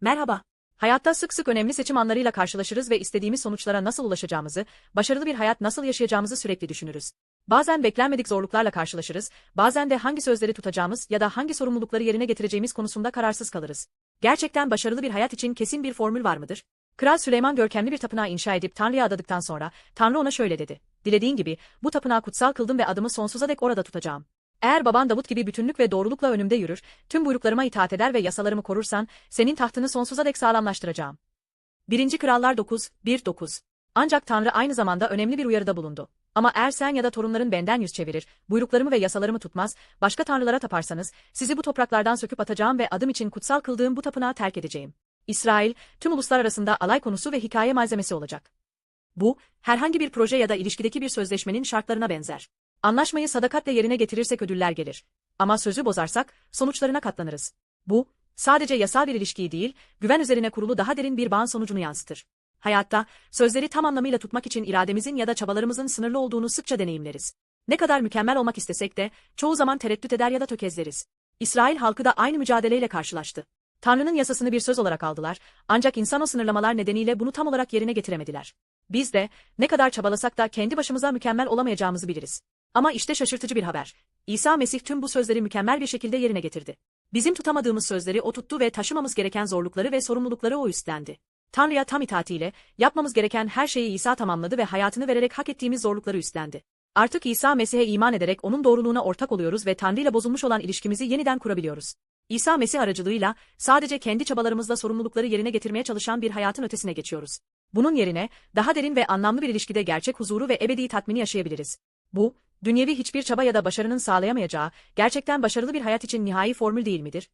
Merhaba. Hayatta sık sık önemli seçim anlarıyla karşılaşırız ve istediğimiz sonuçlara nasıl ulaşacağımızı, başarılı bir hayat nasıl yaşayacağımızı sürekli düşünürüz. Bazen beklenmedik zorluklarla karşılaşırız, bazen de hangi sözleri tutacağımız ya da hangi sorumlulukları yerine getireceğimiz konusunda kararsız kalırız. Gerçekten başarılı bir hayat için kesin bir formül var mıdır? Kral Süleyman görkemli bir tapınağı inşa edip Tanrı'ya adadıktan sonra, Tanrı ona şöyle dedi. Dilediğin gibi, bu tapınağı kutsal kıldım ve adımı sonsuza dek orada tutacağım. Eğer baban Davut gibi bütünlük ve doğrulukla önümde yürür, tüm buyruklarıma itaat eder ve yasalarımı korursan, senin tahtını sonsuza dek sağlamlaştıracağım. 1. Krallar 9, 1-9 Ancak Tanrı aynı zamanda önemli bir uyarıda bulundu. Ama eğer sen ya da torunların benden yüz çevirir, buyruklarımı ve yasalarımı tutmaz, başka tanrılara taparsanız, sizi bu topraklardan söküp atacağım ve adım için kutsal kıldığım bu tapınağı terk edeceğim. İsrail, tüm uluslar arasında alay konusu ve hikaye malzemesi olacak. Bu, herhangi bir proje ya da ilişkideki bir sözleşmenin şartlarına benzer. Anlaşmayı sadakatle yerine getirirsek ödüller gelir. Ama sözü bozarsak, sonuçlarına katlanırız. Bu, sadece yasal bir ilişkiyi değil, güven üzerine kurulu daha derin bir bağın sonucunu yansıtır. Hayatta, sözleri tam anlamıyla tutmak için irademizin ya da çabalarımızın sınırlı olduğunu sıkça deneyimleriz. Ne kadar mükemmel olmak istesek de, çoğu zaman tereddüt eder ya da tökezleriz. İsrail halkı da aynı mücadeleyle karşılaştı. Tanrı'nın yasasını bir söz olarak aldılar, ancak insan o sınırlamalar nedeniyle bunu tam olarak yerine getiremediler. Biz de, ne kadar çabalasak da kendi başımıza mükemmel olamayacağımızı biliriz. Ama işte şaşırtıcı bir haber. İsa Mesih tüm bu sözleri mükemmel bir şekilde yerine getirdi. Bizim tutamadığımız sözleri o tuttu ve taşımamız gereken zorlukları ve sorumlulukları o üstlendi. Tanrı'ya tam itaatiyle, yapmamız gereken her şeyi İsa tamamladı ve hayatını vererek hak ettiğimiz zorlukları üstlendi. Artık İsa Mesih'e iman ederek onun doğruluğuna ortak oluyoruz ve Tanrı ile bozulmuş olan ilişkimizi yeniden kurabiliyoruz. İsa Mesih aracılığıyla sadece kendi çabalarımızla sorumlulukları yerine getirmeye çalışan bir hayatın ötesine geçiyoruz. Bunun yerine daha derin ve anlamlı bir ilişkide gerçek huzuru ve ebedi tatmini yaşayabiliriz. Bu, dünyevi hiçbir çaba ya da başarının sağlayamayacağı, gerçekten başarılı bir hayat için nihai formül değil midir?